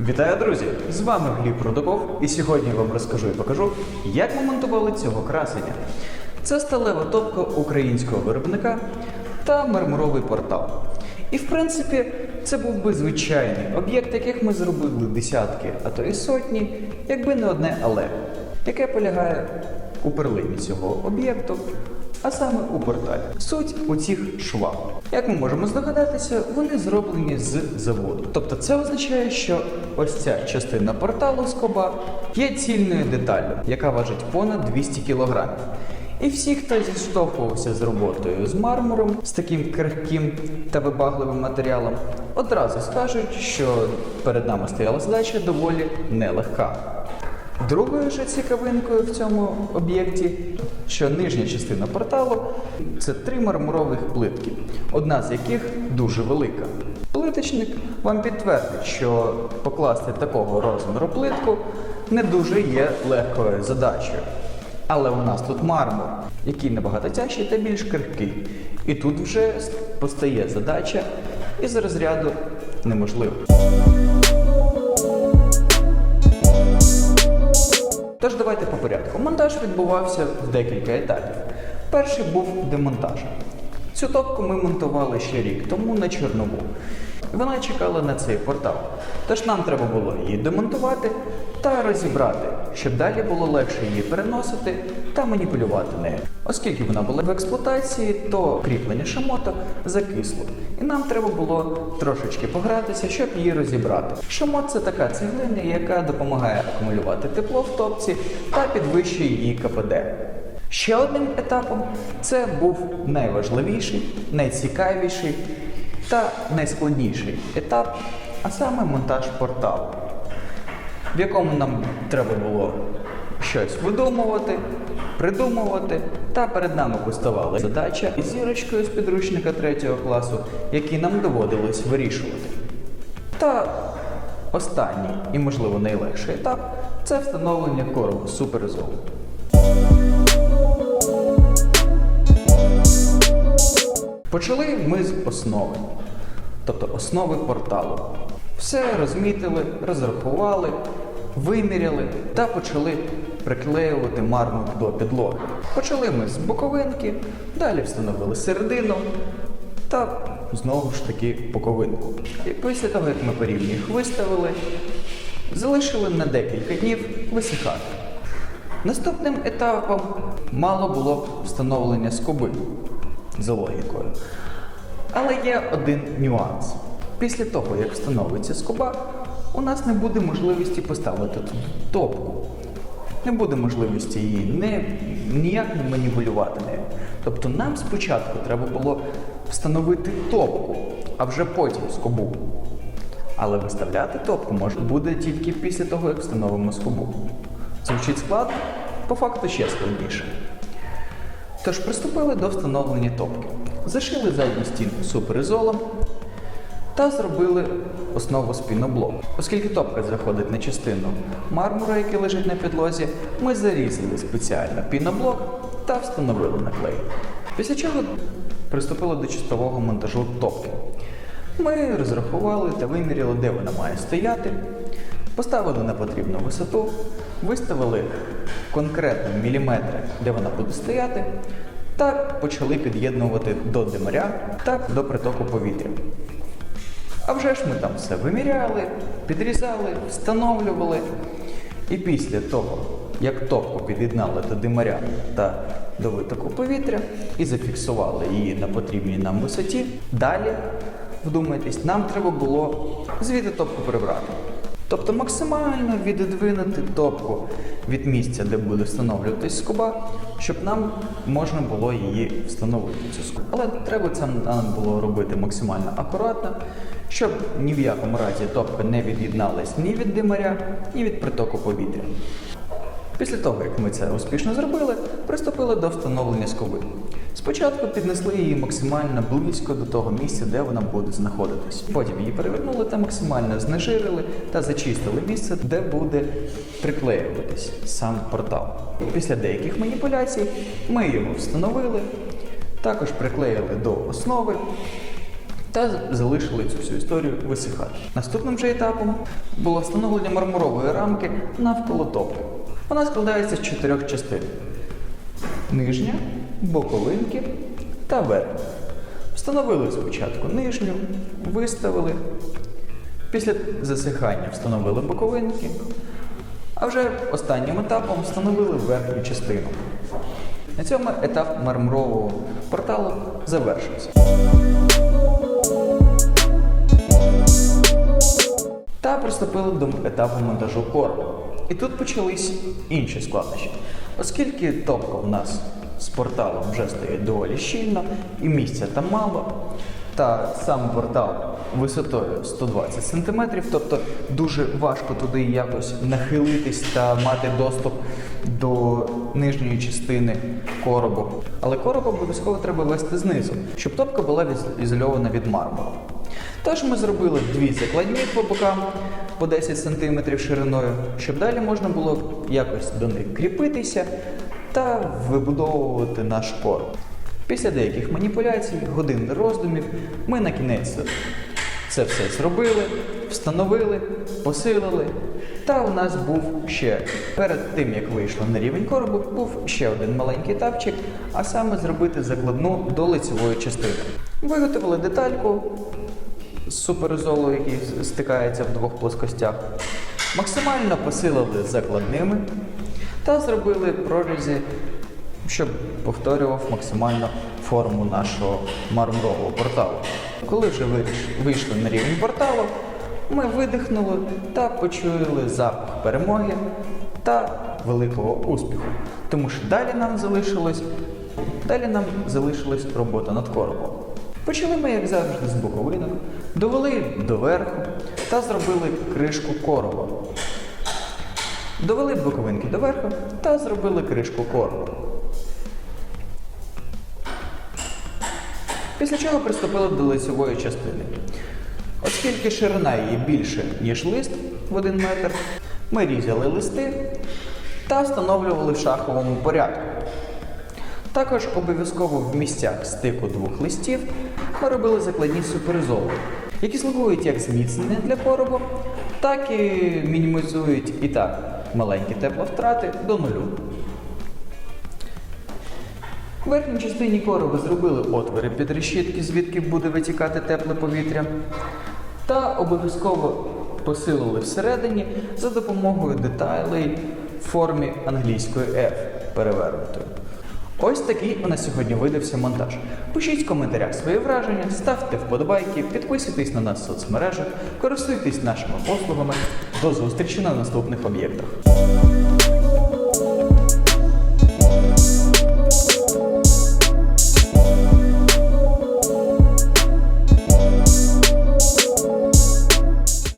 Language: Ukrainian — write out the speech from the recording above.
Вітаю, друзі! З вами Гліб Рудаков, і сьогодні я вам розкажу і покажу, як ми монтували цього красення. Це сталева топка українського виробника та мармуровий портал. І в принципі, це був би звичайний об'єкт, яких ми зробили десятки, а то і сотні, якби не одне але, яке полягає у перлині цього об'єкту, а саме у порталі. Суть у цих швах. Як ми можемо здогадатися, вони зроблені з заводу. Тобто це означає, що ось ця частина порталу скоба є цільною деталлю, яка важить понад 200 кг. І всі, хто зіштовхувався з роботою з мармуром, з таким крихким та вибагливим матеріалом, одразу скажуть, що перед нами стояла задача доволі нелегка. Другою ж цікавинкою в цьому об'єкті, що нижня частина порталу це три мармурових плитки, одна з яких дуже велика. Плиточник вам підтвердить, що покласти такого розміру плитку не дуже є легкою задачею. Але у нас тут мармур, який набагато тяжчий та більш крихкий. І тут вже постає задача із розряду неможливо. Тож давайте по порядку. Монтаж відбувався в декілька етапів. Перший був демонтаж. Цю топку ми монтували ще рік тому на Чорнову. Вона чекала на цей портал. Тож нам треба було її демонтувати та розібрати, щоб далі було легше її переносити та маніпулювати нею. Оскільки вона була в експлуатації, то кріплення шамота закисло. І нам треба було трошечки погратися, щоб її розібрати. Шамот це така цеглина, яка допомагає акумулювати тепло в топці та підвищує її КПД. Ще одним етапом це був найважливіший, найцікавіший та найскладніший етап, а саме монтаж порталу, в якому нам треба було щось видумувати, придумувати, та перед нами поставала задача із зірочкою з підручника 3 класу, які нам доводилось вирішувати. Та останній і, можливо, найлегший етап це встановлення коробу суперзолу. Почали ми з основи, тобто основи порталу. Все розмітили, розрахували, виміряли та почали приклеювати мармур до підлоги. Почали ми з боковинки, далі встановили середину та знову ж таки боковинку. І після того, як ми по рівні їх виставили, залишили на декілька днів висихати. Наступним етапом мало було встановлення скоби за логікою. Але є один нюанс. Після того, як встановиться скоба, у нас не буде можливості поставити тут топку. Не буде можливості її не, ніяк не маніпулювати нею. Тобто нам спочатку треба було встановити топку, а вже потім скобу. Але виставляти топку може буде тільки після того, як встановимо скобу. Звучить складно, по факту ще складніше. Тож приступили до встановлення топки. Зашили задню стінку суперізолом та зробили основу з піноблоку. Оскільки топка заходить на частину мармура, який лежить на підлозі, ми зарізали спеціально піноблок та встановили наклей. Після чого приступили до чистового монтажу топки. Ми розрахували та виміряли, де вона має стояти, поставили на потрібну висоту, виставили конкретно міліметри, де вона буде стояти, та почали під'єднувати до димаря та до притоку повітря. А вже ж ми там все виміряли, підрізали, встановлювали. І після того, як топку під'єднали до димаря та до витоку повітря і зафіксували її на потрібній нам висоті, далі, вдумайтесь, нам треба було звідти топку прибрати. Тобто максимально віддвинути топку від місця, де буде встановлюватись скоба, щоб нам можна було її встановити. Цю скобу. Але треба це нам було робити максимально акуратно, щоб ні в якому разі топка не від'єдналась ні від димаря, ні від притоку повітря. Після того, як ми це успішно зробили, приступили до встановлення скоби. Спочатку піднесли її максимально близько до того місця, де вона буде знаходитись. Потім її перевернули та максимально знежирили та зачистили місце, де буде приклеюватись сам портал. Після деяких маніпуляцій ми його встановили, також приклеїли до основи та залишили цю всю історію висихати. Наступним же етапом було встановлення мармурової рамки навколо топки. Вона складається з чотирьох частин: нижня, боковинки та верх. Встановили спочатку нижню, виставили. Після засихання встановили боковинки, а вже останнім етапом встановили верхню частину. На цьому етап мармурового порталу завершився. Та приступили до етапу монтажу коробу. І тут почались інші складнощі. Оскільки топка в нас з порталом вже стоїть доволі щільно, і місця там мало, та сам портал висотою 120 см, тобто дуже важко туди якось нахилитись та мати доступ до нижньої частини коробу. Але короб обов'язково треба вести знизу, щоб топка була ізольована від мармуру. Тож ми зробили дві закладні по бокам по 10 см шириною, щоб далі можна було якось до них кріпитися та вибудовувати наш короб. Після деяких маніпуляцій, годин роздумів, ми на кінець це все зробили, встановили, посилили. Та у нас був ще перед тим, як вийшло на рівень коробу, був ще один маленький етапчик, а саме зробити закладну до лицевої частини. Виготовили детальку, суперзолу, який стикається в двох плоскостях. Максимально посилили закладними та зробили прорізі, щоб повторював максимально форму нашого мармурового порталу. Коли вже вийшли на рівень порталу, ми видихнули та почули запах перемоги та великого успіху. Тому що далі нам залишилось, далі нам залишилась робота над коробом. Почали ми, як завжди, з боковинок, довели до верху та зробили кришку короба. Довели боковинки до верху та зробили кришку короба. Після чого приступили до лицевої частини. Оскільки ширина її більше, ніж лист в один метр, ми різали листи та встановлювали в шаховому порядку. Також обов'язково в місцях стику двох листів ми робили закладні суперзоли, які слугують як зміцнення для коробу, так і мінімізують і так маленькі тепловтрати до нулю. В верхній частині короба зробили отвори під решітки, звідки буде витікати тепле повітря, та обов'язково посилили всередині за допомогою деталей в формі англійської F перевернутої. Ось такий у нас сьогодні видався монтаж. Пишіть в коментарях свої враження, ставте вподобайки, підписуйтесь на нас в соцмережах, користуйтесь нашими послугами. До зустрічі на наступних об'єктах.